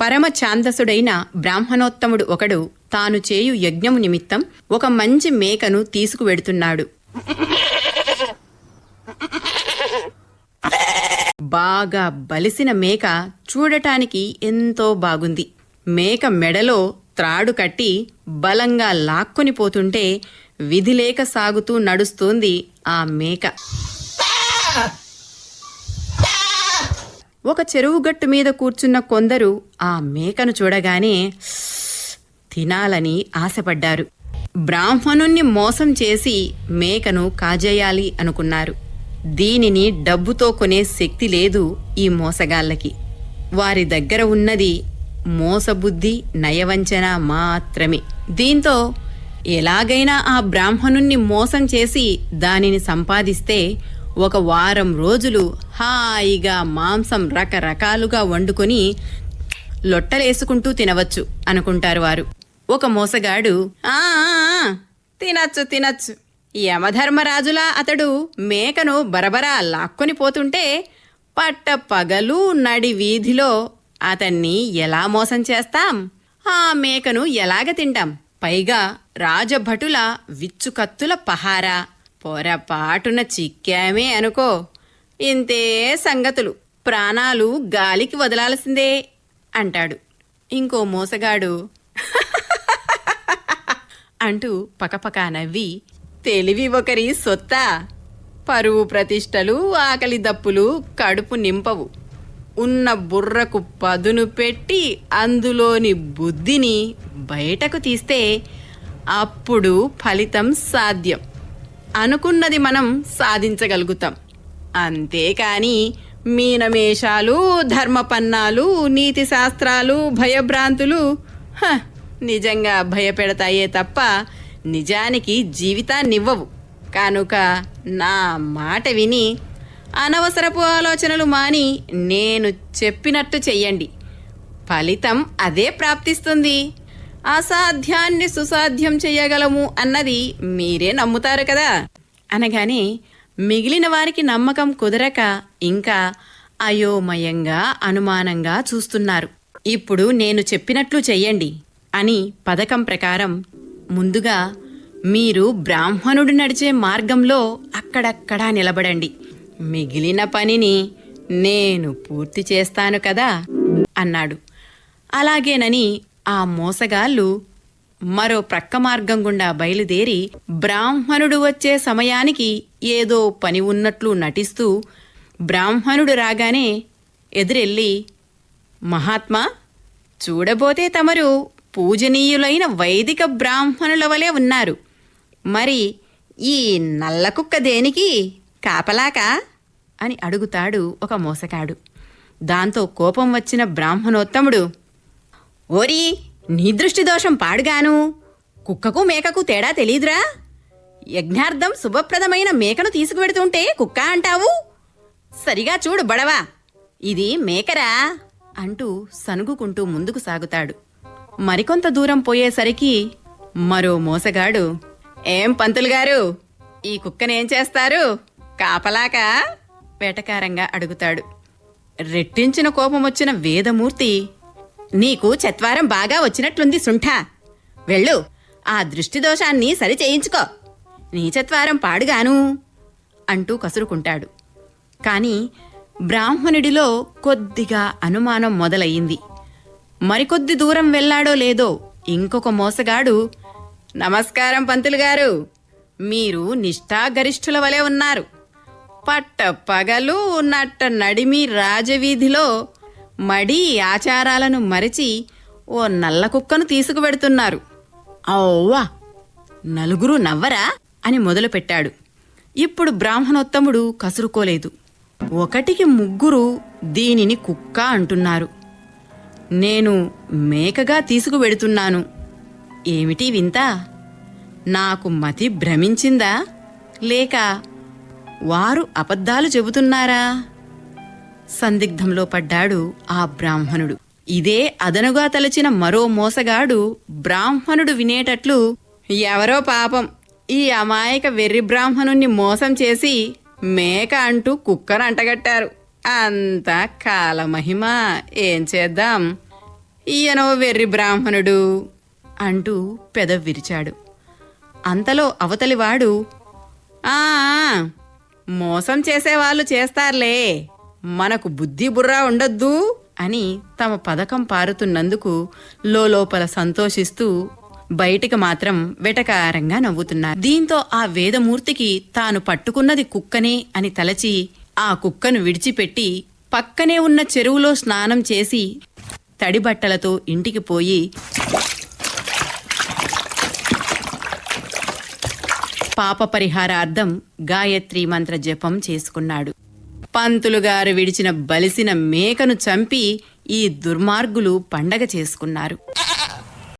పరమ ఛాందసుడైన బ్రాహ్మణోత్తముడు ఒకడు తాను చేయు యజ్ఞము నిమిత్తం ఒక మంచి మేకను తీసుకువెడుతున్నాడు. బాగా బలిసిన మేక చూడటానికి ఎంతో బాగుంది. మేక మెడలో త్రాడు కట్టి బలంగా లాక్కొని పోతుంటే విధిలేక సాగుతూ నడుస్తోంది ఆ మేక. ఒక చెరువు గట్టు మీద కూర్చున్న కొందరు ఆ మేకను చూడగానే తినాలని ఆశపడ్డారు. బ్రాహ్మణుణ్ణి మోసం చేసి మేకను కాజేయాలి అనుకున్నారు. దీనిని డబ్బుతో కొనే శక్తి లేదు ఈ మోసగాళ్ళకి. వారి దగ్గర ఉన్నది మోసబుద్ధి నయవంచన మాత్రమే. దీంతో ఎలాగైనా ఆ బ్రాహ్మణుణ్ణి మోసం చేసి దానిని సంపాదిస్తే ఒక వారం రోజులు హాయిగా మాంసం రకరకాలుగా వండుకొని లొట్టలేసుకుంటూ తినవచ్చు అనుకుంటారు వారు. ఒక మోసగాడు "ఆ, తినచ్చు తినచ్చు. యమధర్మరాజులా అతడు మేకను బరబరా లాక్కొని పోతుంటే పట్ట పగలు నడి వీధిలో అతన్ని ఎలా మోసం చేస్తాం? ఆ మేకను ఎలాగ తింటాం? పైగా రాజభటుల విచ్చుకత్తుల పహారా పొరపాటున చిక్కామే అనుకో. ఇంతే సంగతులు. ప్రాణాలు గాలికి వదలాల్సిందే అంటాడు. ఇంకో మోసగాడు. అంటూ పకపకా నవ్వి తెలివి ఒకరి సొత్త. పరువు ప్రతిష్టలు ఆకలి దప్పులు కడుపు నింపవు. ఉన్న బుర్రకు పదును పెట్టి అందులోని బుద్ధిని బయటకు తీస్తే అప్పుడు ఫలితం సాధ్యం. అనుకున్నది మనం సాధించగలుగుతాం. అంతేకాని మీనమేషాలు ధర్మపన్నాలు నీతి శాస్త్రాలు భయభ్రాంతులు హ, నిజంగా భయపెడతాయే తప్ప నిజానికి జీవితాన్నివ్వవు. కనుక నా మాట విని అనవసరపు ఆలోచనలు మాని నేను చెప్పినట్టు చెయ్యండి. ఫలితం అదే ప్రాప్తిస్తుంది. అసాధ్యాన్ని సుసాధ్యం చెయ్యగలము అన్నది మీరే నమ్ముతారు కదా. అనగానే మిగిలిన వారికి నమ్మకం కుదరక ఇంకా అయోమయంగా అనుమానంగా చూస్తున్నారు. ఇప్పుడు నేను చెప్పినట్లు చెయ్యండి అని పథకం ప్రకారం ముందుగా మీరు బ్రాహ్మణుడు నడిచే మార్గంలో అక్కడక్కడా నిలబడండి. మిగిలిన పనిని నేను పూర్తి చేస్తాను కదా అన్నాడు. అలాగేనని ఆ మోసగాళ్ళు మరో ప్రక్క మార్గం గుండా బయలుదేరి బ్రాహ్మణుడు వచ్చే సమయానికి ఏదో పని ఉన్నట్లు నటిస్తూ బ్రాహ్మణుడు రాగానే ఎదురెళ్ళి మహాత్మా చూడబోతే తమరు పూజనీయులైన వైదిక బ్రాహ్మణుల వలె ఉన్నారు. మరి ఈ నల్ల కుక్క దేనికి కాపలాకా? అని అడుగుతాడు ఒక మోసకాడు దాంతో కోపం వచ్చిన బ్రాహ్మణోత్తముడు ఓరి నీ దృష్టి దోషం పాడుగాను. కుక్కకు మేకకు తేడా తెలీదురా? యజ్ఞార్థం శుభప్రదమైన మేకను తీసుకువెడుతుంటే కుక్క అంటావు? సరిగా చూడు బడవా ఇది మేకరా? అంటూ సనుగుకుంటూ ముందుకు సాగుతాడు. మరికొంత దూరం పోయేసరికి మరో మోసగాడు ఏం పంతులు గారు ఈ కుక్కనేం చేస్తారు? కాపలాక? వేటకారంగా అడుగుతాడు. రెట్టించిన కోపం వచ్చిన వేదమూర్తి నీకు చత్వారం బాగా వచ్చినట్లుంది సుంఠ. వెళ్ళు. ఆ దృష్టి దోషాన్ని సరి చేయించుకో. నీ చత్వారం పాడుగాను అంటూ కసురుకుంటాడు. కాని బ్రాహ్మణుడిలో కొద్దిగా అనుమానం మొదలయ్యింది. మరికొద్ది దూరం వెళ్ళాడో లేదో ఇంకొక మోసగాడు నమస్కారం పంతులు గారు. మీరు నిష్ఠాగరిష్ఠుల వలె ఉన్నారు. పట్ట పగలు నట్ట నడిమి రాజవీధిలో మడి ఆచారాలను మరిచి ఓ నల్ల కుక్కను తీసుకువెడుతున్నారు. ఔవ్వా నలుగురు నవ్వరా అని మొదలుపెట్టాడు. ఇప్పుడు బ్రాహ్మణోత్తముడు కసురుకోలేదు. ఒకటికి ముగ్గురు దీనిని కుక్క అంటున్నారు. నేను మేకగా తీసుకువెడుతున్నాను. ఏమిటి వింత? నాకు మతి భ్రమించిందా? లేక వారు అబద్ధాలు చెబుతున్నారా? సందిగ్ధంలో పడ్డాడు ఆ బ్రాహ్మణుడు. ఇదే అదనుగా తలచిన మరో మోసగాడు బ్రాహ్మణుడు వినేటట్లు ఎవరో పాపం ఈ అమాయక వెర్రి బ్రాహ్మణుణ్ణి మోసం చేసి మేక అంటూ కుక్కను అంటగట్టారు. అంతా కాలమహిమ ఏం చేద్దాం? ఈయనో వెర్రి బ్రాహ్మణుడు అంటూ పెద విరిచాడు. అంతలో అవతలివాడు ఆ ఆ, మోసం చేసేవాళ్ళు చేస్తారులే మనకు బుద్ధి బుర్రా ఉండొద్దు అని తమ పథకం పారుతున్నందుకు లోపల సంతోషిస్తూ బయటికి మాత్రం వెటకారంగా నవ్వుతున్నారు. దీంతో ఆ వేదమూర్తికి తాను పట్టుకున్నది కుక్కనే అని తలచి ఆ కుక్కను విడిచిపెట్టి పక్కనే ఉన్న చెరువులో స్నానం చేసి తడి బట్టలతో ఇంటికి పోయి పాప పరిహారార్థం గాయత్రి మంత్ర జపం చేసుకున్నాడు. పంతులు గారు విడిచిన బలిసిన మేకను చంపి ఈ దుర్మార్గులు పండగ చేసుకున్నారు.